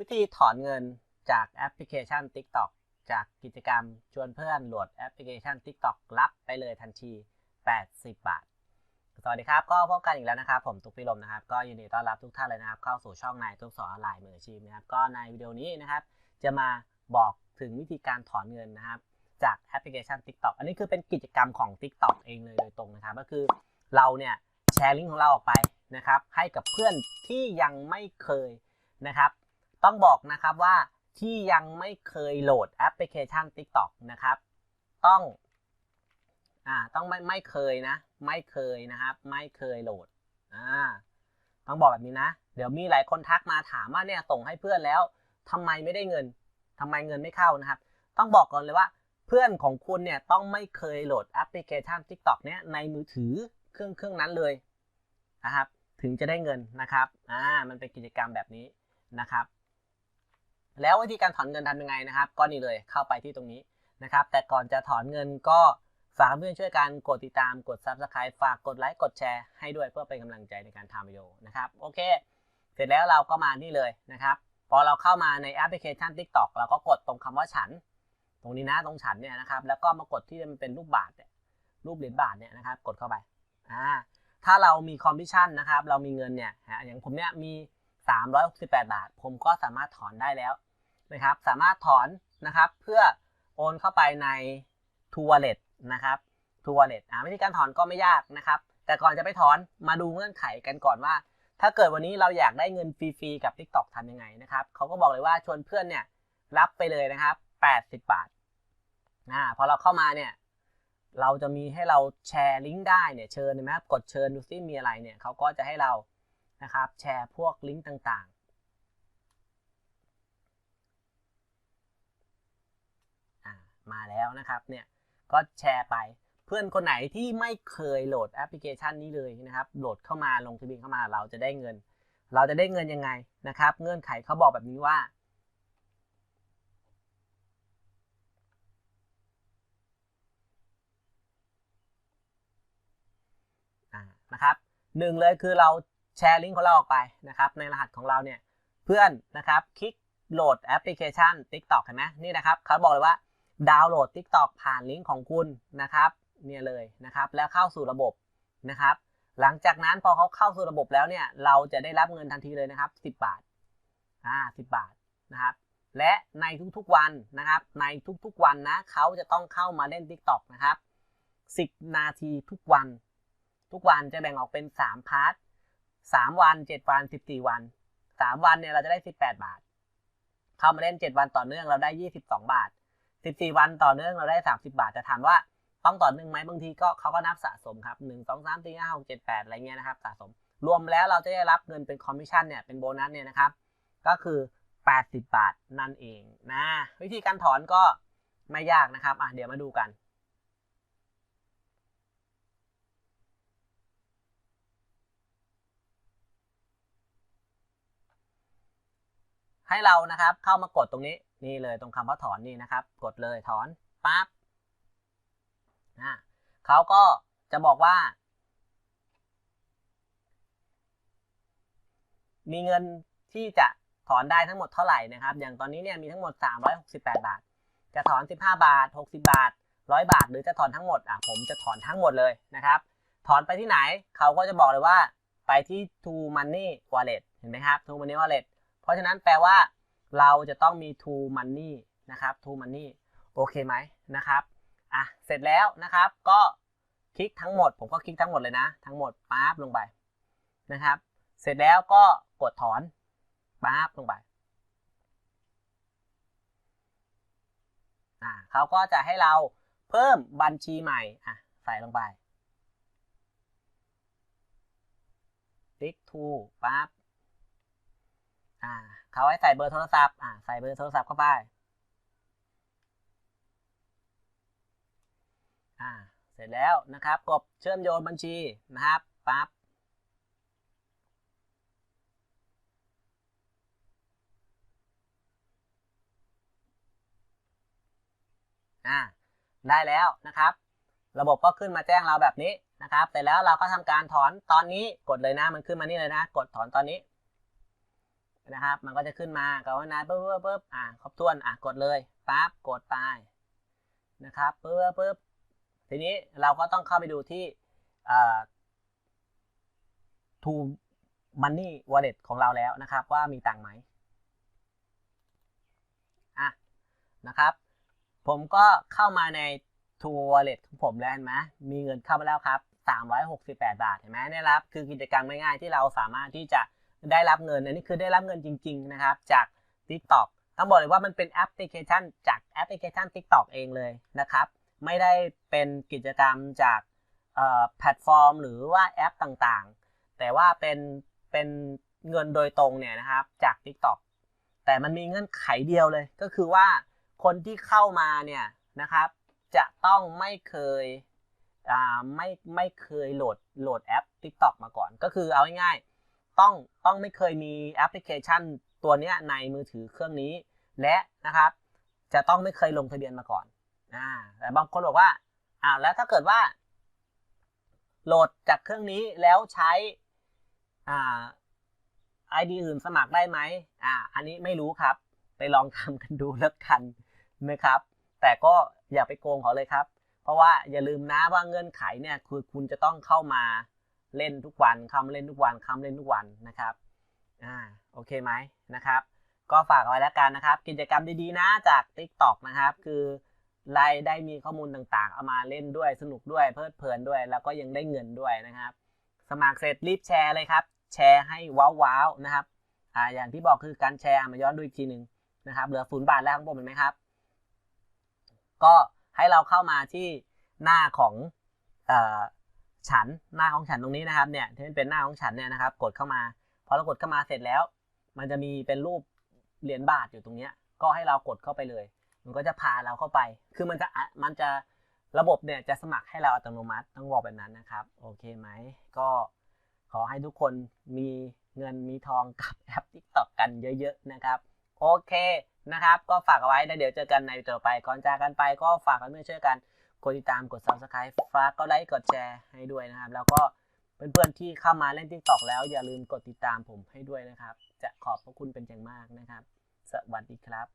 วิธีถอนเงินจากแอปพลิเคชัน TikTok จากกิจกรรมชวนเพื่อนโหลดแอปพลิเคชัน TikTok รับไปเลยทันที 80 บาท สวัสดีครับ ก็พบกันอีกแล้วนะครับ ผมตุ๊กพิรมนะครับ ก็ยินดีต้อนรับทุกท่านเลยนะครับ เข้าสู่ช่องนายทุกสอนออนไลน์มืออาชีพนะครับ ก็ในวิดีโอนี้นะครับ จะมาบอกถึงวิธีการถอนเงินนะครับ จากแอปพลิเคชัน TikTok อันนี้คือเป็นกิจกรรมของ TikTok เองเลยโดยตรงนะครับ ก็คือเราเนี่ยแชร์ลิงก์ของเราออกไปนะครับ ให้กับเพื่อนที่ยังไม่เคยนะครับ ต้องบอกนะครับว่าที่ยังไม่เคยโหลดแอปพลิเคชัน TikTok นะครับ ต้องอ่าต้องไม่ไม่เคยนะ ไม่เคยนะครับ ไม่เคยโหลดอ่าต้องบอกแบบนี้นะ เดี๋ยวมีหลายคนทักมาถามว่าเนี่ยส่งให้เพื่อนแล้วทำไมไม่ได้เงินทำไมเงินไม่เข้านะครับ ต้องบอกก่อนเลยว่า เพื่อนของคุณเนี่ยต้องไม่เคยโหลดแอปพลิเคชัน TikTok เนี่ยในมือถือเครื่องเครื่องนั้นเลยนะครับ ถึงจะได้เงินนะครับอ่ามันเป็นกิจกรรมแบบนี้นะครับ แล้ววิธีการถอนเงินทำยังไงนะครับ ก็นี่เลยเข้าไปที่ตรงนี้นะครับ แต่ก่อนจะถอนเงินก็ฝากเพื่อนช่วยกันกดติดตามกด Subscribe ฝากกดไลค์กดแชร์ให้ด้วยเพื่อเป็นกำลังใจในการทำวิดีโอนะครับโอเค เสร็จแล้วเราก็มานี่เลยนะครับพอเราเข้ามาในแอปพลิเคชัน TikTok เราก็กดตรงคำว่าฉัน ตรงนี้นะตรงฉันเนี่ยนะครับแล้วก็มากดที่มันเป็นรูปบาทเนี่ยรูปเหรียญบาทเนี่ยนะครับกดเข้าไปอ่าถ้าเรามีคอมมิชชั่นนะครับเรามีเงินเนี่ยอย่างผมเนี่ยมี 368 บาท ผมก็สามารถถอนได้แล้วนะครับ สามารถถอนนะครับ เพื่อโอนเข้าไปใน t ู Wallet นะครับ t ู Wallet อ่าวิธีการถอนก็ไม่ยากนะครับ แต่ก่อนจะไปถอนมาดูเงื่อนไขกันก่อนว่า ถ้าเกิดวันนี้เราอยากได้เงินฟรีๆกับ TikTok ทำยังไงนะครับเขาก็บอกเลยว่าชวนเพื่อนเนี่ยรับไปเลยนะครับ 80 บาทอ่าพอเราเข้ามาเนี่ยเราจะมีให้เราแชร์ลิงก์ได้เนี่ยเชิญนไหมครับกดเชิญดูซิมีอะไรเนี่ยเขาก็จะให้เรา นะครับ แชร์พวกลิงก์ต่างๆ มาแล้วนะครับเนี่ยก็แชร์ไปเพื่อนคนไหนที่ไม่เคยโหลดแอปพลิเคชันนี้เลยนะครับ โหลดเข้ามาลงทะเบียนเข้ามาเราจะได้เงิน เราจะได้เงินยังไงนะครับ เงื่อนไขเขาบอกแบบนี้ว่านะครับหนึ่งเลยคือเรา แชร์ลิงก์ของเราออกไปนะครับในรหัสของเราเนี่ยเพื่อนนะครับคลิกโหลดแอปพลิเคชัน TikTok เห็นไหมนี่นะครับเขาบอกเลยว่าดาวน์โหลด TikTok ผ่านลิงก์ของคุณนะครับเนี่ยเลยนะครับแล้วเข้าสู่ระบบนะครับหลังจากนั้นพอเขาเข้าสู่ระบบแล้วเนี่ยเราจะได้รับเงินทันทีเลยนะครับ 10 บาทอ่า10 บาทนะครับและในทุกๆวันนะครับในทุกๆวันนะเขาจะต้องเข้ามาเล่น TikTok นะครับ 10 นาทีทุกวัน ทุกวันจะแบ่งออกเป็น 3 พาร์ท 3วัน7วัน14วัน3วันเนี่ยเราจะได้18บแปดบาท เข้ามาเล่น7วันต่อเนื่องเราได้22บสองบาท14วันต่อเนื่องเราได้30บาทจะถามว่าต้องต่อเนื่องไหมบางทีก็เขาก็นับสะสมครับ1 2 3 4 5 6 7 8อะไรเงี้ยนะครับสะสม รวมแล้วเราจะได้รับเงินเป็นคอมมิชชั่นเนี่ยเป็นโบนัสเนี่ยนะครับ ก็คือ80บาทนั่นเองนะวิธีการถอนก็ไม่ยากนะครับอะเดี๋ยวมาดูกัน ให้เรานะครับ เข้ามากดตรงนี้นี่เลยตรงคำว่าถอนนี่นะครับ กดเลยถอนปั๊บนะเขาก็จะบอกว่า มีเงินที่จะถอนได้ทั้งหมดเท่าไหร่นะครับ อย่างตอนนี้เนี่ยมีทั้งหมด 368 บาท จะถอน 15 บาท 60 บาท 100 บาท หรือจะถอนทั้งหมดอะผมจะถอนทั้งหมดเลยนะครับ ถอนไปที่ไหนเขาก็จะบอกเลยว่าไปที่ To Money Wallet เห็นไหมครับ To Money Wallet เพราะฉะนั้นแปลว่าเราจะต้องมี to money นะครับ to money โอเคไหมนะครับอะเสร็จแล้วนะครับ ก็คลิกทั้งหมด ผมก็คลิกทั้งหมดเลยนะ ทั้งหมดปั๊บลงไปนะครับ เสร็จแล้วก็กดถอนปั๊บลงไปอ่าเขาก็จะให้เราเพิ่มบัญชีใหม่อะใส่ลงไปติ๊กทูปั๊บ เขาให้ใส่เบอร์โทรศัพท์อ่าใส่เบอร์โทรศัพท์เข้าไปอ่าเสร็จแล้วนะครับกดเชื่อมโยงบัญชีนะครับปั๊บอ่าได้แล้วนะครับ ระบบก็ขึ้นมาแจ้งเราแบบนี้นะครับเสร็จแล้วเราก็ทำการถอนตอนนี้กดเลยนะมันขึ้นมานี่เลยนะ กดถอนตอนนี้ นะครับ มันก็จะขึ้นมากับว่านาปุ๊บปุ๊บปุ๊บอ่าครบถ้วนอะกดเลยปั๊บกดไปนะครับปุ๊บปุ๊บทีนี้เราก็ต้องเข้าไปดูที่เอ่อ to money wallet ของเราแล้วนะครับ ว่ามีตังค์ไหมอะนะครับ ผมก็เข้ามาใน to wallet ของผมแล้วเห็นไหมมีเงินเข้ามาแล้วครับ 368 บาทเห็นไหมเนี่ครับคือกิจกรรมง่ายๆที่เราสามารถที่จะ ได้รับเงินอันนี้คือได้รับเงินจริง ๆ นะครับ จาก TikTok ต้องบอกเลยว่ามันเป็นแอปพลิเคชันจากแอปพลิเคชัน TikTok เองเลยนะครับ ไม่ได้เป็นกิจกรรมจากแพลตฟอร์ม หรือว่าแอปต่างๆ แต่ว่าเป็นเป็นเงินโดยตรงเนี่ยนะครับจาก TikTok แต่มันมีเงื่อนไขเดียวเลยก็คือว่าคนที่เข้ามาเนี่ยนะครับ จะต้องไม่เคยไม่ไม่เคยโหลดโหลดแอป TikTok มาก่อน ก็คือเอาง่ายๆ ต้องต้องไม่เคยมีแอปพลิเคชันตัวนี้ในมือถือเครื่องนี้ และนะครับ จะต้องไม่เคยลงทะเบียนมาก่อนอ่าแต่บางคนบอกว่าอ้าวแล้วถ้าเกิดว่า โหลดจากเครื่องนี้แล้วใช้อ่า ID อื่นสมัครได้ไหมอ่า อันนี้ไม่รู้ครับ ไปลองทำกันดูแล้วกันนะครับ แต่ก็อย่าไปโกงเขาเลยครับ เพราะว่าอย่าลืมนะว่าเงื่อนไขเนี่ยคือคุณจะต้องเข้ามา เล่นทุกวันเข้าเล่นทุกวันเข้าเล่นทุกวันนะครับอ่าโอเคไหมนะครับ ก็ฝากเอาไว้แล้วกันนะครับ กิจกรรมดีๆนะจาก TikTok นะครับ คือรายได้มีข้อมูลต่างๆ เอามาเล่นด้วยสนุกด้วยเพลิดเพลินด้วย แล้วก็ยังได้เงินด้วยนะครับ สมัครเสร็จรีบแชร์เลยครับ แชร์ให้ว้าวๆนะครับอ่าอย่างที่บอกคือการแชร์มาย้อนดูอีกทีหนึ่งนะครับ เหลือศูนย์บาทแล้วข้างบนเห็นไหมครับ ก็ให้เราเข้ามาที่หน้าของเอ่อ ฉันหน้าของฉันตรงนี้นะครับเนี่ยที่มันเป็นหน้าของฉันเนี่ยนะครับ กดเข้ามาพอเรากดเข้ามาเสร็จแล้ว มันจะมีเป็นรูปเหรียญบาทอยู่ตรงเนี้ยก็ให้เรากดเข้าไปเลย มันก็จะพาเราเข้าไป คือมันจะมันจะระบบเนี่ยจะสมัครให้เราอัตโนมัติต้องบอกแบบนั้นนะครับ โอเคไหมก็ขอให้ทุกคนมีเงินมีทองกับแอป TikTok กันเยอะ ๆ นะครับ โอเคนะครับ ก็ฝากเอาไว้แล้วเดี๋ยวเจอกันในต่อไปก่อนจากกันไปก็ฝากกันเพื่อนๆช่วยกัน กดติดตามกด subscribe ฝากก็ไลค์กดแชร์ให้ด้วยนะครับ แล้วก็เพื่อนๆที่เข้ามาเล่น TikTok แล้วอย่าลืมกดติดตามผมให้ด้วยนะครับ จะขอบพระคุณเป็นอย่างมากนะครับ สวัสดีครับ